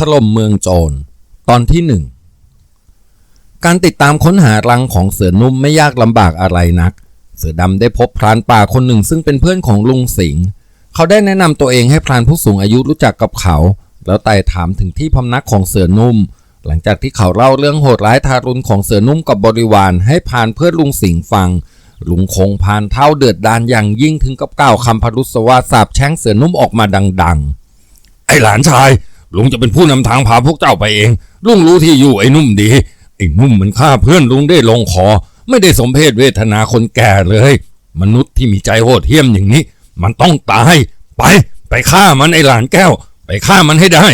ถล่มเมืองโจร ตอนที่หนึ่งการติดตามค้นหารังของเสือนุ่มไม่ยากลำบากอะไรนัก เสือดำได้พบพรานป่าคนหนึ่งซึ่งเป็นเพื่อนของลุงสิงห์เขาได้แนะนำตัวเองให้พรานผู้สูงอายุรู้จักกับเขา แล้วไต่ถามถึงที่พำนักของเสือนุ่ม หลังจากที่เขาเล่าเรื่องโหดร้ายทารุณของเสือนุ่มกับบริวารให้พรานเพื่อนลุงสิงห์ฟัง ลุงคงพานเท้าเดือดดานอย่างยิ่งถึงกับกล่าวคำพรุษวาสสาบแช่งเสือนุ่มออกมาดัง ๆ ไอ้หลานชาย ลุงจะเป็นผู้นำทางพาพวกเจ้าไปเอง ลุงรู้ที่อยู่ไอ้นุ่มดี ไอ้นุ่มมันฆ่าเพื่อนลุงได้ลงคอ ไม่ได้สมเพศเวทนาคนแก่เลย มนุษย์ที่มีใจโหดเหี้ยมอย่างนี้ มันต้องตาย ไป ไปฆ่ามันไอ้หลานแก้ว ไปฆ่ามันให้ได้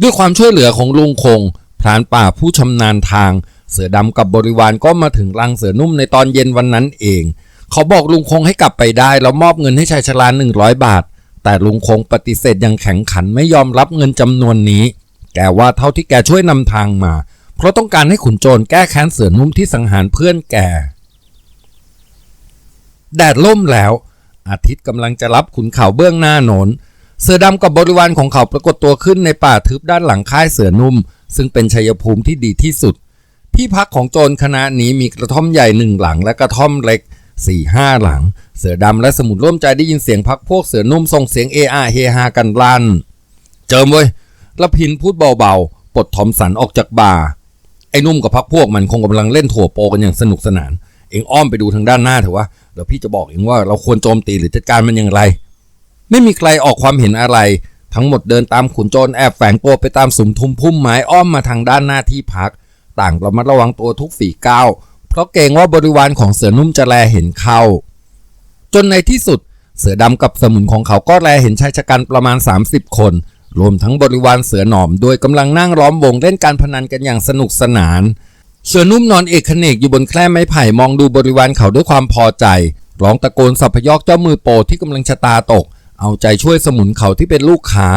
ด้วยความช่วยเหลือของลุงคงพรานป่าผู้ชำนาญทาง เสือดำกับบริวารก็มาถึงรังเสือนุ่มในตอนเย็นวันนั้นเอง เขาบอกลุงคงให้กลับไปได้แล้วมอบเงินให้ชายชราหนึ่งร้อยบาท แต่ลุงคงปฏิเสธอย่างแข็งขันไม่ยอมรับเงินจำนวนนี้ แกว่าเท่าที่แกช่วยนำทางมา เพราะต้องการให้ขุนโจรแก้แค้นเสือนุ่มที่สังหารเพื่อนแก แดดล่มแล้ว อาทิตย์กำลังจะรับขุนเขาเบื้องหน้าโนน เสือดำกับบริวารของเขาปรากฏตัวขึ้นในป่าทึบด้านหลังค่ายเสือนุ่ม ซึ่งเป็นชัยภูมิที่ดีที่สุด ที่พักของโจรคณะนี้มีกระท่อมใหญ่หนึ่งหลังและกระท่อมเล็ก สี่ห้าหลัง เสือดำและสมุนร่วมใจได้ยินเสียงพักพวกเสือนุ่มส่งเสียงเออาเฮฮากันลั่น เจิมเว้ยละพินพูดเบาๆ ปลดทอมสันออกจากบ่า ไอ้นุ่มกับพักพวกมันคงกำลังเล่นถั่วโปกันอย่างสนุกสนาน เองอ้อมไปดูทางด้านหน้าเถอะวะเดี๋ยวพี่จะบอกเองว่าเราควรโจมตีหรือจัดการมันอย่างไร ไม่มีใครออกความเห็นอะไร ทั้งหมดเดินตามขุนโจรแอบแฝงตัวไปตามสุมทุมพุ่มไม้อ้อมมาทางด้านหน้าที่พัก ต่างระมัดระวังตัวทุกฝีก้าว ราะเกรงว่าบริวารของเสือนุ่มจะแลเห็นเข้า จนในที่สุดเสือดำกับสมุนของเขาก็แลเห็นชายชะกันประมาณ 30 คน รวมทั้งบริวารเสือหนอม โดยกำลังนั่งล้อมวงเล่นการพนันกันอย่างสนุกสนาน เสือนุ่มนอนเอกเนกอยู่บนแคร่ไม้ไผ่มองดูบริวารเขาด้วยความพอใจ ร้องตะโกนสัพยอกเจ้ามือโปที่กำลังชะตาตก เอาใจช่วยสมุนเขาที่เป็นลูกค้า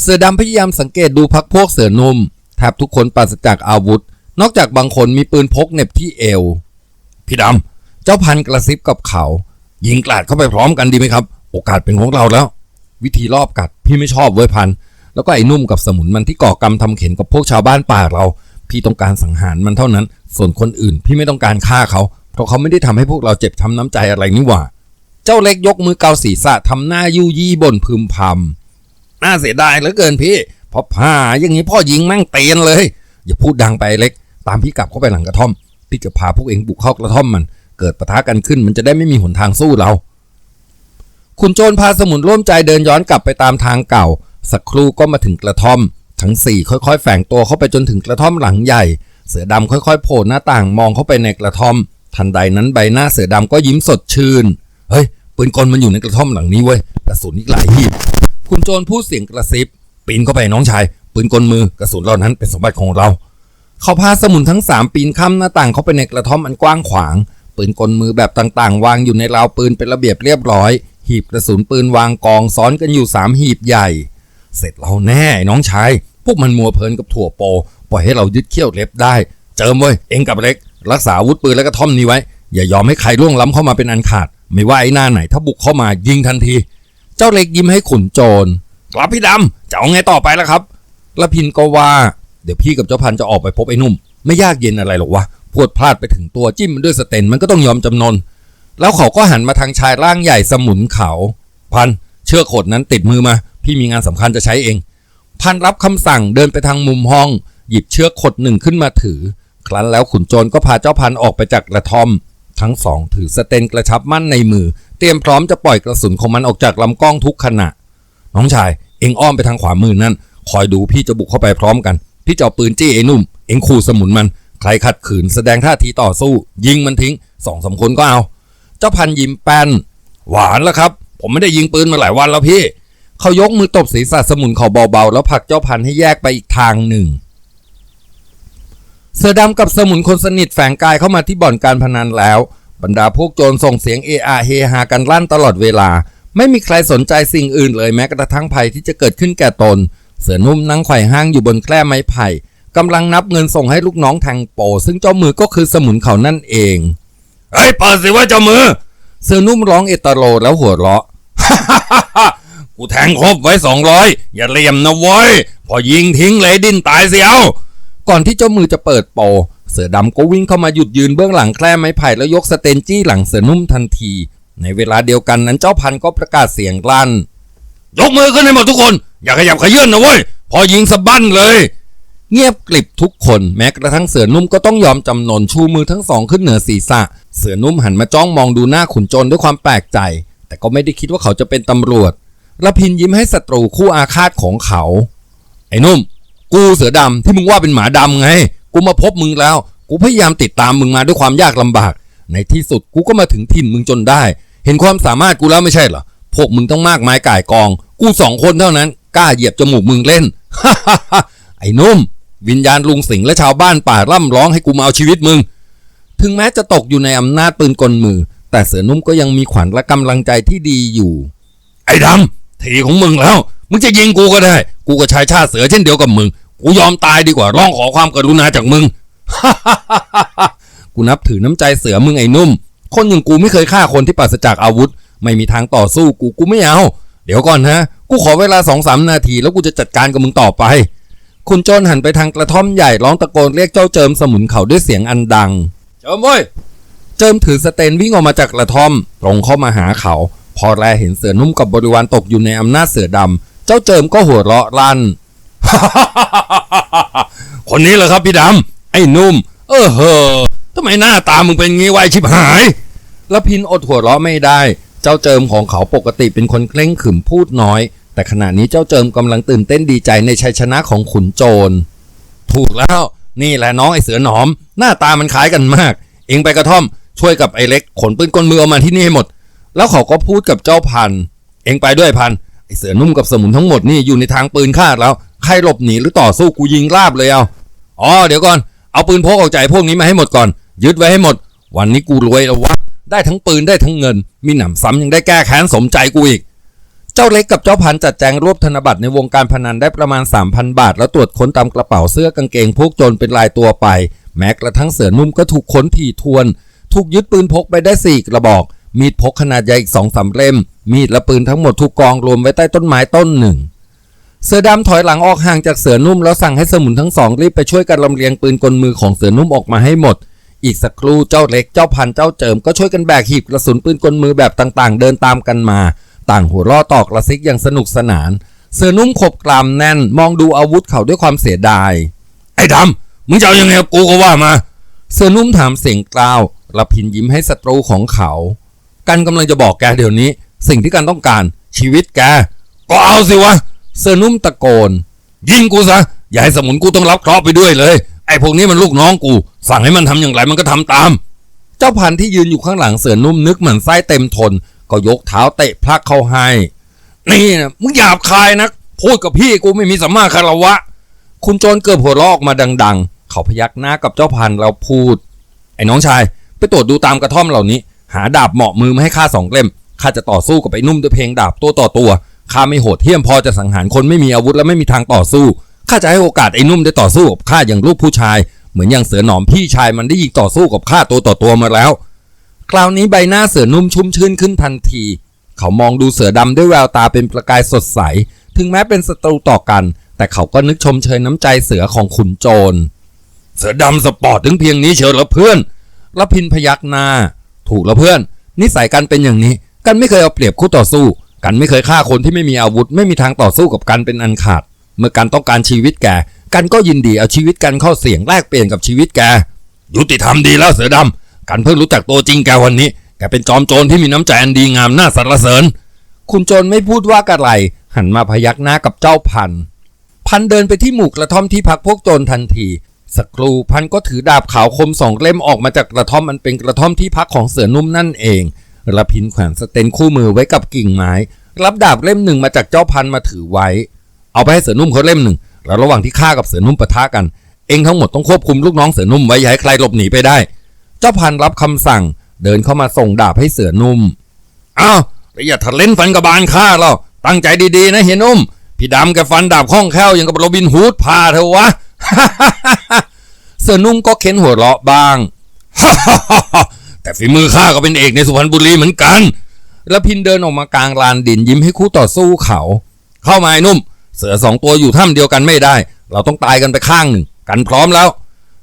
เสือดำพยายามสังเกตดูพักพวกเสือนุ่มแทบทุกคนปราศจากอาวุธ นอกจากบางคนมีปืนพกเหน็บที่เอว พี่ดำ เจ้าพันกระซิบกับเขา ยิงกลาดเข้าไปพร้อมกันดีไหมครับ โอกาสเป็นของเราแล้ว วิธีรอบกัดพี่ไม่ชอบเว้ยพัน แล้วก็ไอ้นุ่มกับสมุนมันที่ก่อกรรมทำเข็นกับพวกชาวบ้านป่าเรา พี่ต้องการสังหารมันเท่านั้น ส่วนคนอื่น พี่ไม่ต้องการฆ่าเขา เพราะเขาไม่ได้ทำให้พวกเราเจ็บช้ำน้ำใจอะไรนี่หว่า เจ้าเล็กยกมือเกาศีรษะทำหน้ายู่ยี่บ่นพึมพำน่าเสียดายเหลือเกินพี่พราะผ้าอย่างนี้พ่อยิงแม่งเตียนเลย อย่าพูดดังไปเล็ก ตามพี่กลับเข้าไปหลังกระท่อม พี่จะพาพวกเองบุกเข้ากระท่อมมัน เกิดปะทะกันขึ้น มันจะได้ไม่มีหนทางสู้เรา คุณโจรพาสมุนร่วมใจเดินย้อนกลับไปตามทางเก่า สักครู่ก็มาถึงกระท่อม ทั้งสี่ค่อยๆ แฝงตัวเข้าไปจนถึงกระท่อมหลังใหญ่ เสือดำค่อยๆโผล่หน้าต่างมองเข้าไปในกระท่อม ทันใดนั้นใบหน้าเสือดำก็ยิ้มสดชื่น เฮ้ยปืนกลมันอยู่ในกระท่อมหลังนี้เว้ยกระสุนอีกหลายหีบคุณโจรพูดเสียงกระซิบปีนเข้าไปน้องชายปืนกลมือกระสุนเหล่านั้นเป็นสมบัติของเรา เขาพาสมุนทั้งสามปีนข้ามหน้าต่างเข้าไปในกระท่อมอันกว้างขวาง ปืนกลมือแบบต่างๆ วางอยู่ในราวปืนเป็นระเบียบเรียบร้อย หีบกระสุนปืนวางกองซ้อนกันอยู่สามหีบใหญ่ เสร็จเราแน่น้องชาย พวกมันมัวเพลินกับถั่วโป ปล่อยให้เรายึดเขี้ยวเล็บได้ เจิมเว้ย เองกับเล็ก รักษาอาวุธปืนและกระท่อมนี้ไว้ อย่ายอมให้ใครล่วงล้ำเข้ามาเป็นอันขาด ไม่ว่าไอ้หน้าไหนถ้าบุกเข้ามายิงทันที เจ้าเล็กยิ้มให้ขุนโจรครับพี่ดำจะเอาไงต่อไปล่ะครับละพินก็ว่า เดี๋ยวพี่กับเจ้าพันจะออกไปพบไอ้นุ่ม ไม่ยากเย็นอะไรหรอกวะพวดพลาดไปถึงตัวจิ้มมันด้วยสเตนมันก็ต้องยอมจำนน แล้วเขาก็หันมาทางชายร่างใหญ่สมุนเขา พันเชือกขดนั้นติดมือมา พี่มีงานสำคัญจะใช้เอง พันรับคำสั่งเดินไปทางมุมห้อง หยิบเชือกขดหนึ่งขึ้นมาถือ ครั้นแล้วขุนโจรก็พาเจ้าพันออกไปจากกระทอม ทั้งสองถือสเตนกระชับมั่นในมือ เตรียมพร้อมจะปล่อยกระสุนของมันออกจากลำกล้องทุกขณะ น้องชายเอ็งอ้อมไปทางขวามือนั่นคอยดูพี่จะบุกเข้าไปพร้อมกัน พี่จะเอาปืนจี้ไอ้นุ่ม เอ็งขู่สมุนมัน ใครขัดขืนแสดงท่าทีต่อสู้ ยิงมันทิ้งสองสามคนก็เอา เจ้าพันยิ้มแป้น หวานแล้วครับ ผมไม่ได้ยิงปืนมาหลายวันแล้วพี่ เขายกมือตบศีรษะสมุนเขาเบาๆ แล้วผลักเจ้าพันให้แยกไปอีกทางหนึ่ง เสือดำกับสมุนคนสนิทแฝงกายเข้ามาที่บ่อนการพนันแล้ว บรรดาพวกโจรส่งเสียงเออาเฮฮากันลั่นตลอดเวลา ไม่มีใครสนใจสิ่งอื่นเลยแม้กระทั่งภัยที่จะเกิดขึ้นแก่ตน เสือนุ่มนั่งไขว่ห้างอยู่บนแคร่ไม้ไผ่กำลังนับเงินส่งให้ลูกน้องแทงโป ซึ่งเจ้ามือก็คือสมุนเขานั่นเองเฮ้ยเปิดสิว่าเจ้ามือ เสือนุ่มร้องเอตโลแล้วหัวเราะกูแทงครบไว้สองร้อยอย่าเลี่ยมนะเว้ยพอยิงทิ้งเลยดิ้นตายเสียวก่อนที่เจ้ามือจะเปิดโป เสือดำก็วิ่งเข้ามาหยุดยืนเบื้องหลังแคร่ไม้ไผ่แล้วยกสเตนจี้หลังเสือนุ่มทันที ในเวลาเดียวกันนั้นเจ้าพันก็ประกาศเสียงลั่น ยกมือขึ้นให้หมดทุกคน อย่าขยับขยื่นนะเว้ย พอยิงสะบั้นเลย เงียบกริบทุกคนแม้กระทั่งเสือนุ่มก็ต้องยอมจำนนชูมือทั้งสองขึ้นเหนือศีรษะ เสือนุ่มหันมาจ้องมองดูหน้าขุนโจรด้วยความแปลกใจ แต่ก็ไม่ได้คิดว่าเขาจะเป็นตำรวจระพินยิ้มให้ศัตรูคู่อาฆาตของเขา ไอ้นุ่ม กูเสือดำที่มึงว่าเป็นหมาดำไง กูมาพบมึงแล้ว กูพยายามติดตามมึงมาด้วยความยากลำบาก ในที่สุดกูก็มาถึงถิ่นมึงจนได้ เห็นความสามารถกูแล้วไม่ใช่เหรอพวกมึงต้องมากมายก่ายกอง กูสองคนเท่านั้น กล้าเหยียบจมูกมึงเล่นฮ่าไอ้นุ่ม วิญญาณลุงสิงและชาวบ้านป่าร่ำร้องให้กูมาเอาชีวิตมึง ถึงแม้จะตกอยู่ในอำนาจปืนกลมือ แต่เสือนุ่มก็ยังมีขวัญและกำลังใจที่ดีอยู่ ไอ้ดำทีของมึงแล้ว มึงจะยิงกูก็ได้ กูก็ชายชาติเสือเช่นเดียวกับมึง กูยอมตายดีกว่าร้องขอความกรุณาจากมึงกูนับถือน้ำใจเสือมึงไอ้นุ่ม คนอย่างกูไม่เคยฆ่าคนที่ปราศจากอาวุธ ไม่มีทางต่อสู้กูกูไม่เอา เดี๋ยวก่อนฮะกูขอเวลาสองสามนาที แล้วกูจะจัดการกับมึงต่อไป คุณโจรหันไปทางกระท่อมใหญ่ร้องตะโกนเรียกเจ้าเจิมสมุนเขาด้วยเสียงอันดัง เจิมเว้ย เจิมถือสเตนวิ่งออกมาจากกระท่อมตรงเข้ามาหาเขา พอแลเห็นเสือนุ่มกับบริวารตกอยู่ในอำนาจเสือดำ เจ้าเจิมก็หัวเราะลั่น คนนี้เหรอครับพี่ดำไอ้นุ่ม เออเฮอทำไมหน้าตามึงเป็นงี้ไวชิบหายแล้วพินอดหัวเราะไม่ได้ เจ้าเจิมของเขาปกติเป็นคนเคร่งขรึมพูดน้อย แต่ขณะนี้เจ้าเจิมกำลังตื่นเต้นดีใจในชัยชนะของขุนโจร ถูกแล้วนี่แหละน้องไอเสือหนอม หน้าตามันคล้ายกันมาก เองไปกระท่อมช่วยกับไอเล็ก ขนปืนกลมือเอามาที่นี่ให้หมด แล้วเขาก็พูดกับเจ้าพัน เองไปด้วยพันไอเสือนุ่มกับสมุนทั้งหมดนี่อยู่ในทางปืนคาแล้วใครหลบหนีหรือต่อสู้กูยิงราบเลยเอาอ๋อเดี๋ยวก่อนเอาปืนพกออกจพวกนี้มาให้หมดก่อน ยึดไว้ให้หมด วันนี้กูรวยแล้ววะ ได้ทั้งปืนได้ทั้งเงิน มีหนำซ้ำยังได้แก้แค้นสมใจกูอีก เจ้าเล็กกับเจ้าพันจัดแจงรวบธนบัตรในวงการพนันได้ประมาณ 3,000 บาท แล้วตรวจค้นตามกระเป๋าเสื้อกางเกงพวกโจรเป็นลายตัวไป แม้กระทั่งเสือนุ่มก็ถูกค้นถี่ทวน ถูกยึดปืนพกไปได้สี่กระบอก มีดพกขนาดใหญ่อีกสองสามเล่ม มีดและปืนทั้งหมดถูกกองรวมไว้ใต้ต้นไม้ต้นหนึ่งเสือดำถอยหลังออกห่างจากเสือนุ่มแล้วสั่งให้สมุนทั้งสองรีบไปช่วยกันลำเลียงปืนกลมือของเสือนุ่มออกมาให้หมด อีกสักครู่เจ้าเล็กเจ้าพันเจ้าเจิมก็ช่วยกันแบกหีบกระสุนปืนกลมือแบบต่างๆ เดินตามกันมา ต่างหัวเรอตอกระซิกอย่างสนุกสนาน เสือนุ่มขบกรามแน่น มองดูอาวุธเขาด้วยความเสียดาย ไอ้ดำมึงจะเอายังไงกับกูก็ว่ามา เสือนุ่มถามเสียงกล้าวระพินยิ้มให้ศัตรูของเขา กันกำลังจะบอกแกเดี๋ยวนี้ สิ่งที่กันต้องการ ชีวิตแก ก็เอาสิวะ เสือนุ่มตะโกน ยิงกูซะอย่าให้สมุนกูต้องรับเคราะห์ไปด้วยเลย ไอ้พวกนี้มันลูกน้องกู สั่งให้มันทำอย่างไรมันก็ทำตาม เจ้าพันธุ์ที่ยืนอยู่ข้างหลังเสือนุ่มนึกเหมือนไส้เต็มทน ก็ยกเท้าเตะพลักเข้าให้ นี่นะมึงหยาบคายนักพูดกับพี่กูไม่มีสัมมาคารวะ คุณโจรเกือบหัวเราะอกมาดัง ๆ เขาพยักหน้ากับเจ้าพันธุ์แล้วพูด ไอ้น้องชาย ไปตรวจดูตามกระท่อมเหล่านี้ หาดาบเหมาะมือมาให้ข้าสองเล่มข้าจะต่อสู้กับไอ้นุ่มด้วยเพลงดาบตัวต่อตัวข้าไม่โหดเหี้ยมพอจะสังหารคนไม่มีอาวุธและไม่มีทางต่อสู้ ข้าจะให้โอกาสไอ้นุ่มได้ต่อสู้กับข้าอย่างลูกผู้ชาย เหมือนอย่างเสือหนอมพี่ชายมันได้ยิงต่อสู้กับข้าตัวต่อตัวมาแล้ว คราวนี้ใบหน้าเสือนุ่มชุ่มชื่นขึ้นทันที เขามองดูเสือดำด้วยแววตาเป็นประกายสดใส ถึงแม้เป็นศัตรูต่อกัน แต่เขาก็นึกชมเชยน้ำใจเสือของขุนโจร เสือดำสปอร์ตถึงเพียงนี้เชียวเหรอเพื่อนรพินพยักหน้า ถูกล้วเพื่อน นิสัยกันเป็นอย่างนี้ กันไม่เคยเอาเปรียบคู่ต่อสู้ กันไม่เคยฆ่าคนที่ไม่มีอาวุธ ไม่มีทางต่อสู้กับกันเป็นอันขาด เมื่อกันต้องการชีวิตแก กันก็ยินดีเอาชีวิตกันเข้าเสี่ยงแลกเปลี่ยนกับชีวิตแก ยุติธรรมดีแล้วเสือดำ กันเพิ่งรู้จักตัวจริงแกวันนี้ แกเป็นจอมโจรที่มีน้ำใจอันดีงามน่าสรรเสริญ คุณโจรไม่พูดว่าอะไร หันมาพยักหน้ากับเจ้าพัน พันเดินไปที่หมู่กระท่อมที่พักพวกโจรทันทีสักครู่พันก็ถือดาบขาวคมสองเล่มออกมาจากกระท่อมมันเป็นกระท่อมที่พักของเสือนุ่มนั่นเองระพินแขวนสเตนคู่มือไว้กับกิ่งไม้ รับดาบเล่มหนึ่งมาจากเจ้าพันมาถือไว้ เอาไปให้เสือนุ่มเขาเล่มหนึ่งแล้วระหว่างที่ข้ากับเสือนุ่มปะทะกัน เองทั้งหมดต้องควบคุมลูกน้องเสือนุ่มไว้อย่าให้ใครหลบหนีไปได้ เจ้าพันรับคำสั่ง เดินเข้ามาส่งดาบให้เสือนุ่มอ้าวแล้วอย่าทะเล่นฟันกระบาลข้าเราตั้งใจดีๆนะเฮียนุ่มพี่ดำแกฟันดาบคล่องแคล่วอย่างกับโรบินฮูดพาเธอวะเสือนุ่มก็เค้นหัวเราะบ้างแต่ฝีมือข้าก็เป็นเอกในสุพรรณบุรีเหมือนกัน แล้วพินเดินออกมากลางลานดินยิ้มให้คู่ต่อสู้เขา เข้ามาไอ้นุ่ม เสือสองตัวอยู่ถ้ำเดียวกันไม่ได้ เราต้องตายกันไปข้างหนึ่ง กันพร้อมแล้ว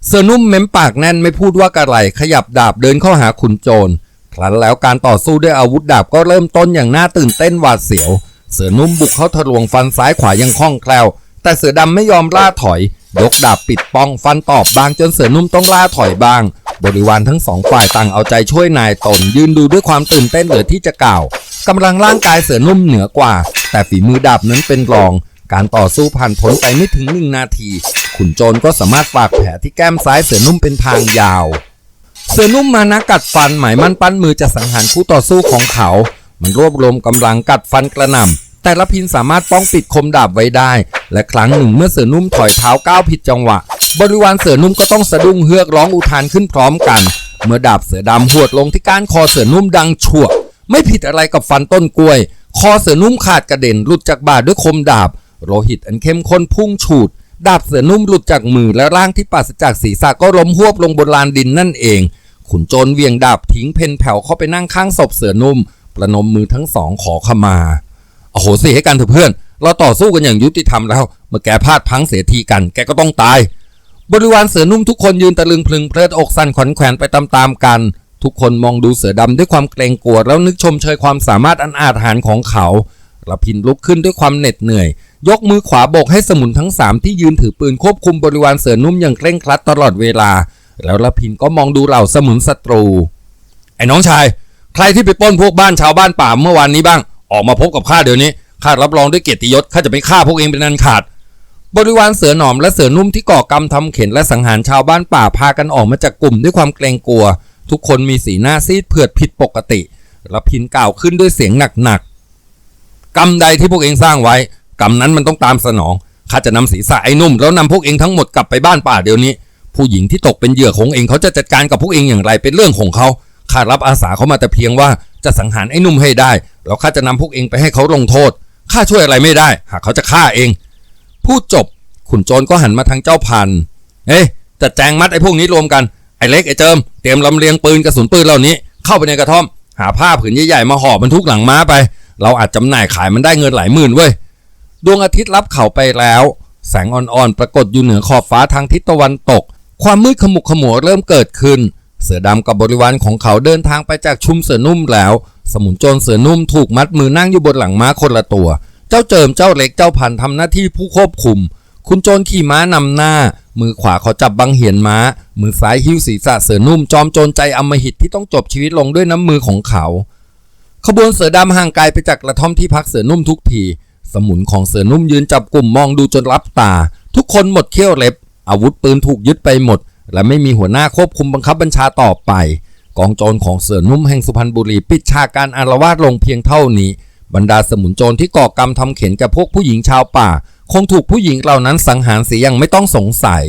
เสือนุ่มเม้มปากแน่นไม่พูดว่ากระไร ขยับดาบเดินเข้าหาขุนโจรครั้นแล้วการต่อสู้ด้วยอาวุธดาบก็เริ่มต้นอย่างน่าตื่นเต้นหวาดเสียว เสือนุ่มบุกเข้าทะลวงฟันซ้ายขวายังคล่องแคล่ว แต่เสือดำไม่ยอมล่าถอย ยกดาบปิดป้องฟันตอบบางจนเสือนุ่มต้องล่าถอยบ้าง บริวารทั้งสองฝ่ายต่างเอาใจช่วยนายตน ยืนดูด้วยความตื่นเต้นเหลือที่จะกล่าวกำลังร่างกายเสือนุ่มเหนือกว่า แต่ฝีมือดาบนั้นเป็นรอง การต่อสู้ผ่านพ้นไปไม่ถึงหนึ่งนาที ขุนโจรก็สามารถฝากแผลที่แก้มซ้ายเสือนุ่มเป็นทางยาว เสือนุ่มมานะกัดฟันหมายมั่นปั้นมือจะสังหารคู่ต่อสู้ของเขา มันรวบรวมกำลังกัดฟันกระหน่ำแต่ละพินสามารถป้องปิดคมดาบไว้ได้ และครั้งหนึ่งเมื่อเสือนุ่มถอยเท้าก้าวผิดจังหวะ บริวารเสือนุ่มก็ต้องสะดุ้งเฮือกร้องอุทานขึ้นพร้อมกัน เมื่อดาบเสือดำหวดลงที่ก้านคอเสือนุ่มดังชั่วไม่ผิดอะไรกับฟันต้นกล้วย คอเสือนุ่มขาดกระเด็นหลุดจากบ่าด้วยคมดาบ โลหิตอันเข้มข้นพุ่งฉูด ดาบเสือนุ่มหลุดจากมือและร่างที่ปราศจากศีรษะก็ล้มหวบลงบนลานดินนั่นเอง ขุนโจรเวียงดาบทิ้งเพนแผ่วเข้าไปนั่งข้างศพเสือนุ่ม ประนมมือทั้งสองขอขมาโอ้โหสิให้กันเถอะเพื่อน เราต่อสู้กันอย่างยุติธรรมแล้ว เมื่อแกพลาดพังเสียทีกันแกก็ต้องตาย บริวารเสือนุ่มทุกคนยืนตะลึงพลึงเพลิดอกสั่นขวัญแขวนไปตามๆกัน ทุกคนมองดูเสือดำด้วยความเกรงกลัวแล้วนึกชมเชยความสามารถอันอาจหาญของเขาละพินลุกขึ้นด้วยความเหน็ดเหนื่อย ยกมือขวาโบกให้สมุนทั้งสามที่ยืนถือปืนควบคุมบริวารเสือนุ่มอย่างเคร่งครัดตลอดเวลา แล้วละพินก็มองดูเหล่าสมุนศัตรู ไอ้น้องชาย ใครที่ไปป้นพวกบ้านชาวบ้านป่าเมื่อวานนี้บ้าง ออกมาพบกับข้าเดี๋ยวนี้ข้ารับรองด้วยเกียรติยศข้าจะไม่ฆ่าพวกเองเป็นอันขาด บริวารเสือหนอมและเสือนุ่มที่ก่อกรรมทำเข็นและสังหารชาวบ้านป่าพากันออกมาจากกลุ่มด้วยความเกรงกลัว ทุกคนมีสีหน้าซีดเผือดผิดปกติละพินกล่าวขึ้นด้วยเสียงหนักกรรมใดที่พวกเองสร้างไว้ กรรมนั้นมันต้องตามสนองข้าจะนำศีรษะไอ้นุ่มแล้วนำพวกเองทั้งหมดกลับไปบ้านป่าเดี๋ยวนี้ ผู้หญิงที่ตกเป็นเหยื่อของเองเขาจะจัดการกับพวกเองอย่างไรเป็นเรื่องของเขาข้ารับอาสาเขามาแต่เพียงว่าจะสังหารไอ้นุ่มให้ได้แล้วข้าจะนำพวกเองไปให้เขาลงโทษข้าช่วยอะไรไม่ได้ หากเขาจะฆ่าเองพูดจบขุนโจรก็หันมาทางเจ้าพันเฮ้ยจัดแจงมัดไอ้พวกนี้รวมกันไอ้เล็กไอ้เจิมเตรียมลำเลียงปืนกระสุนปืนเหล่านี้ เข้าไปในกระท่อม หาผ้าผืนใหญ่ๆมาห่อบรรทุกหลังม้าไป เราอาจจำหน่ายขายมันได้เงินหลายหมื่นเว้ย ดวงอาทิตย์รับเขาไปแล้ว แสงอ่อนๆ ปรากฏอยู่เหนือขอบฟ้าทางทิศตะวันตก ความมืดขมุกขมัวเริ่มเกิดขึ้น เสือดำกับบริวารของเขาเดินทางไปจากชุมเสือนุ่มแล้ว สมุนโจรเสือนุ่มถูกมัดมือนั่งอยู่บนหลังม้าคนละตัว เจ้าเจิมเจ้าเล็กเจ้าพันทำหน้าที่ผู้ควบคุม คุณโจรขี่ม้านำหน้า มือขวาเขาจับบังเหียนม้า มือซ้ายหิ้วศีรษะเสือนุ่ม จอมโจรใจอมหิตที่ต้องจบชีวิตลงด้วยน้ำมือของเขา ขบวนเสือดำห่างไกลไปจากกระท่อมที่พักเสือนุ่มทุกที สมุนของเสือนุ่มยืนจับกลุ่มมองดูจนรับตา ทุกคนหมดเขี้ยวเล็บ อาวุธปืนถูกยึดไปหมด และไม่มีหัวหน้าควบคุมบังคับบัญชาต่อไป กองโจรของเสือนุ่มแห่งสุพรรณบุรีปิดฉากการอารวาสลงเพียงเท่านี้ บรรดาสมุนโจรที่ก่อกรรมทำเข็นกับพวกผู้หญิงชาวป่า คงถูกผู้หญิงเหล่านั้นสังหารเสียอย่างไม่ต้องสงสัย